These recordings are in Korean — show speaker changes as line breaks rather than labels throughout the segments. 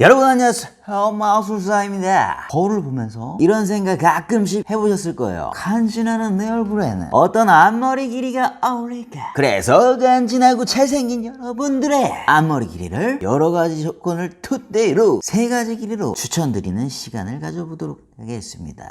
여러분 안녕하세요. 마술사입니다. 거울을 보면서 이런 생각 가끔씩 해보셨을 거예요. 간지나는 내 얼굴에는 어떤 앞머리 길이가 어울릴까? 그래서 간지나고 잘생긴 여러분들의 앞머리 길이를 여러 가지 조건을 토대로 세 가지 길이로 추천드리는 시간을 가져보도록 하겠습니다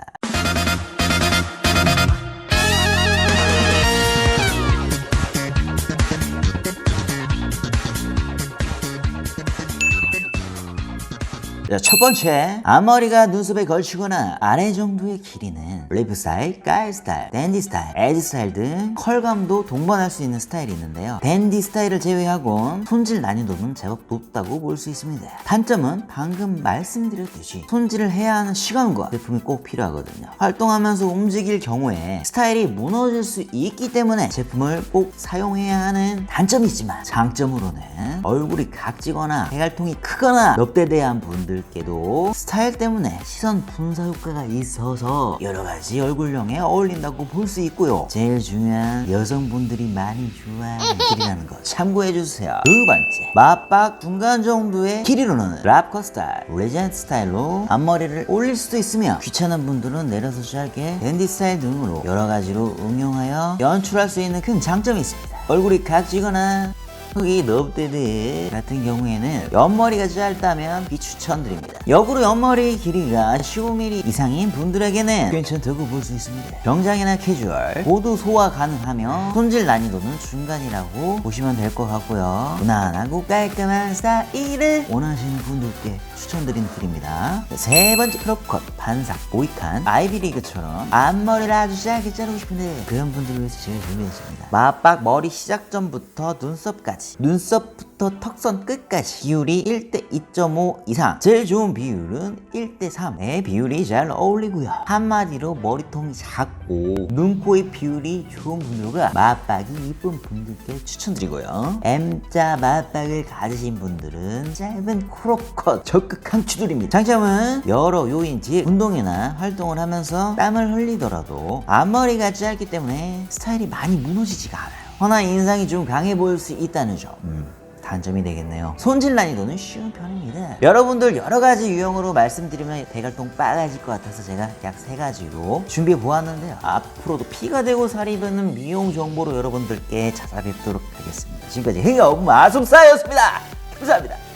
자, 첫 번째, 앞머리가 눈썹에 걸치거나 아래 정도의 길이는 리프 스타일, 가일 스타일, 댄디 스타일, 에지 스타일 등 컬감도 동반할 수 있는 스타일이 있는데요. 댄디 스타일을 제외하곤 손질 난이도는 제법 높다고 볼 수 있습니다. 단점은 방금 말씀드렸듯이 손질을 해야 하는 시간과 제품이 꼭 필요하거든요. 활동하면서 움직일 경우에 스타일이 무너질 수 있기 때문에 제품을 꼭 사용해야 하는 단점이 있지만 장점으로는 얼굴이 각지거나 해갈통이 크거나 넙대대한 분들 께도 스타일 때문에 시선 분사 효과가 있어서 여러 가지 얼굴형에 어울린다고 볼 수 있고요. 제일 중요한 여성분들이 많이 좋아하는 길이라는 거 참고해 주세요. 두 번째, 맞박 중간 정도의 길이로는 랍컷 스타일, 레전드 스타일로 앞머리를 올릴 수도 있으며 귀찮은 분들은 내려서 짧게 댄디 스타일 등으로 여러 가지로 응용하여 연출할 수 있는 큰 장점이 있습니다. 얼굴이 각지거나 흑 이 넙대대 같은 경우에는 옆머리가 짧다면 비추천드립니다. 역으로 옆머리 길이가 15mm 이상인 분들에게는 괜찮다고 볼 수 있습니다. 정장이나 캐주얼 모두 소화 가능하며 손질 난이도는 중간이라고 보시면 될 것 같고요. 무난하고 깔끔한 스타일을 원하시는 분들께 추천드리는 길입니다. 세 번째 크롭컷, 반삭, 모이칸, 아이비리그처럼 앞머리를 아주 짧게 자르고 싶은데 그런 분들을 위해서 제가 준비했습니다. 맞박 머리 시작점부터 눈썹까지 눈썹부터 턱선 끝까지 비율이 1대 2.5 이상 제일 좋은 비율은 1대 3의 비율이 잘 어울리고요. 한마디로 머리통이 작고 눈, 코의 비율이 좋은 분들과 맞박이 이쁜 분들께 추천드리고요. M자 맞박을 가지신 분들은 짧은 크롭컷 적극 강추드립니다. 장점은 여러 요인지 운동이나 활동을 하면서 땀을 흘리더라도 앞머리가 짧기 때문에 스타일이 많이 무너지지가 않아요. 허나 인상이 좀 강해 보일 수 있다는 점. 음, 단점이 되겠네요. 손질 난이도는 쉬운 편입니다. 여러분들 여러 가지 유형으로 말씀드리면 대갈통 빠가질 것 같아서 제가 약 세 가지로 준비해 보았는데요. 앞으로도 피가 되고 살이 되는 미용 정보로 여러분들께 찾아뵙도록 하겠습니다. 지금까지 행여 마술사였습니다. 감사합니다.